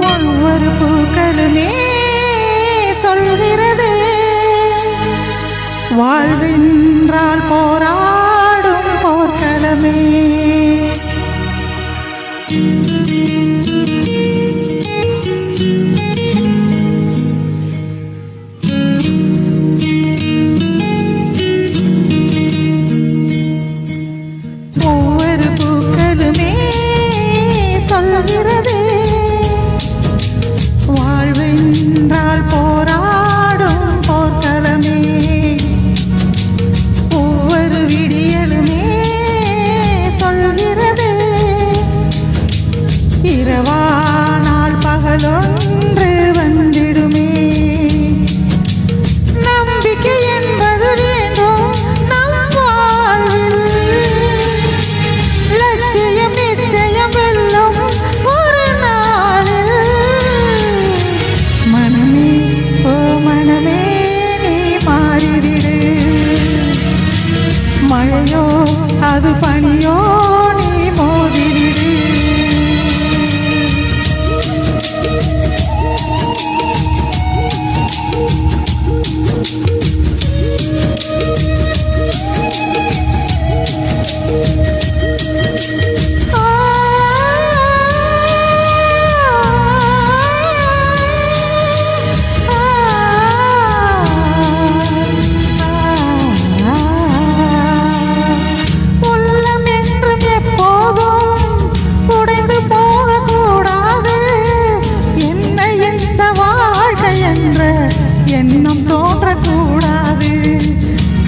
ஒவ்வொரு பூக்களுமே சொல்கிறது வாழ்வென்றால் போராடும் போர்க்களமே. சொல்லுகிற umbral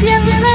Yeah.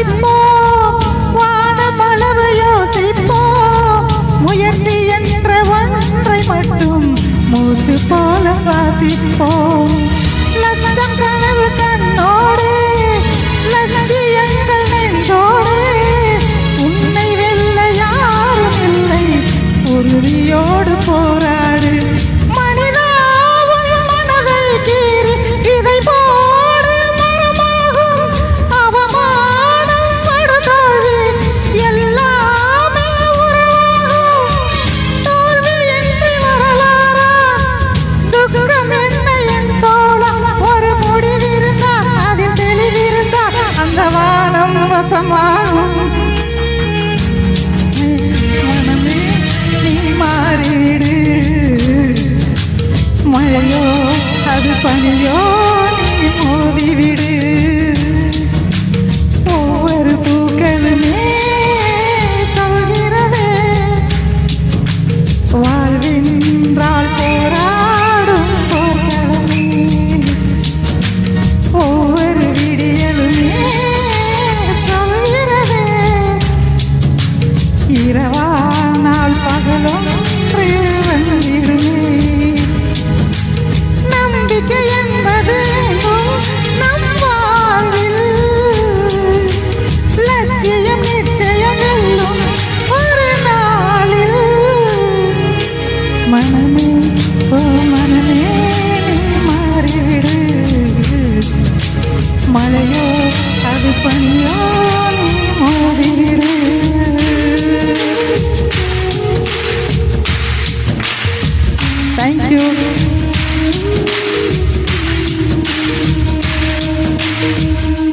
தவிப்போம் வானமளவு யோசிப்போம். முயற்சி என்ற ஒன்றை மட்டும் மூச்சு போல சுவாசிப்போம். லட்சம் நின்றால் போராடும் போர்களமே ஒவ்வொரு விடியலுமே சொல்கிறதே. இரவா you.